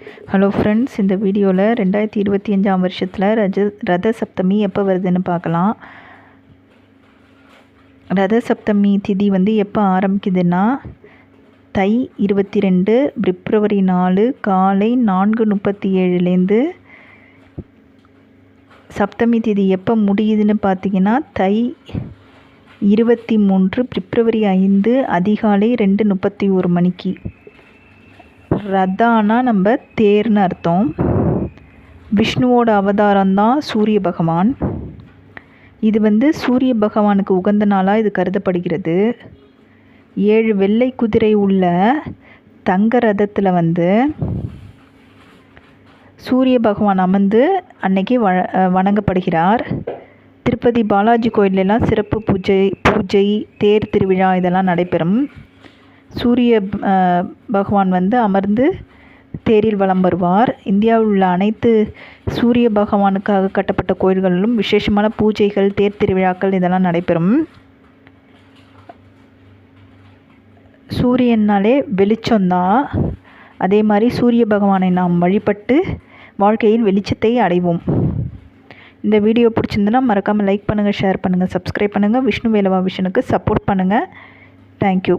Hello friends இந்த வீடியோவில் ரெண்டாயிரத்தி இருபத்தி அஞ்சாம் வருஷத்தில் ரஜ ரத சப்தமி எப்போ வருதுன்னு பார்க்கலாம் ரத சப்தமி திதி வந்து எப்போ ஆரம்பிக்குதுன்னா தை இருபத்தி ரெண்டு பிப்ரவரி நாலு காலை நான்கு முப்பத்தி ஏழுலேருந்து சப்தமி திதி எப்போ முடியுதுன்னு பார்த்தீங்கன்னா தை இருபத்தி மூன்று பிப்ரவரி ஐந்து அதிகாலை ரெண்டு முப்பத்தி ஒரு மணிக்கு. ரதானா நம்ம தேர்னு அர்த்தம். விஷ்ணுவோட அவதாரம் தான் சூரிய பகவான். இது வந்து சூரிய பகவானுக்கு உகந்த நாளாக இது கருதப்படுகிறது. ஏழு வெள்ளை குதிரை உள்ள தங்க ரதத்தில் வந்து சூரிய பகவான் அமர்ந்து அன்னைக்கு வ வணங்கப்படுகிறார். திருப்பதி பாலாஜி கோயிலெல்லாம் சிறப்பு பூஜை பூஜை தேர் திருவிழா இதெல்லாம் நடைபெறும். சூரிய பகவான் வந்து அமர்ந்து தேரில் வலம் வருவார். இந்தியாவில் உள்ள அனைத்து சூரிய பகவானுக்காக கட்டப்பட்ட கோயில்களிலும் விசேஷமான பூஜைகள் தேர் திருவிழாக்கள் இதெல்லாம் நடைபெறும். சூரியன்னாலே வெளிச்சம்தான் அதே மாதிரி சூரிய பகவானை நாம் வழிபட்டு வாழ்க்கையில் வெளிச்சத்தை அடைவோம். இந்த வீடியோ பிடிச்சிருந்துன்னா மறக்காமல் லைக் பண்ணுங்கள் ஷேர் பண்ணுங்கள் சப்ஸ்கிரைப் பண்ணுங்கள் விஷ்ணு வேலவா விஷனுக்கு சப்போர்ட் பண்ணுங்கள் தேங்க்யூ.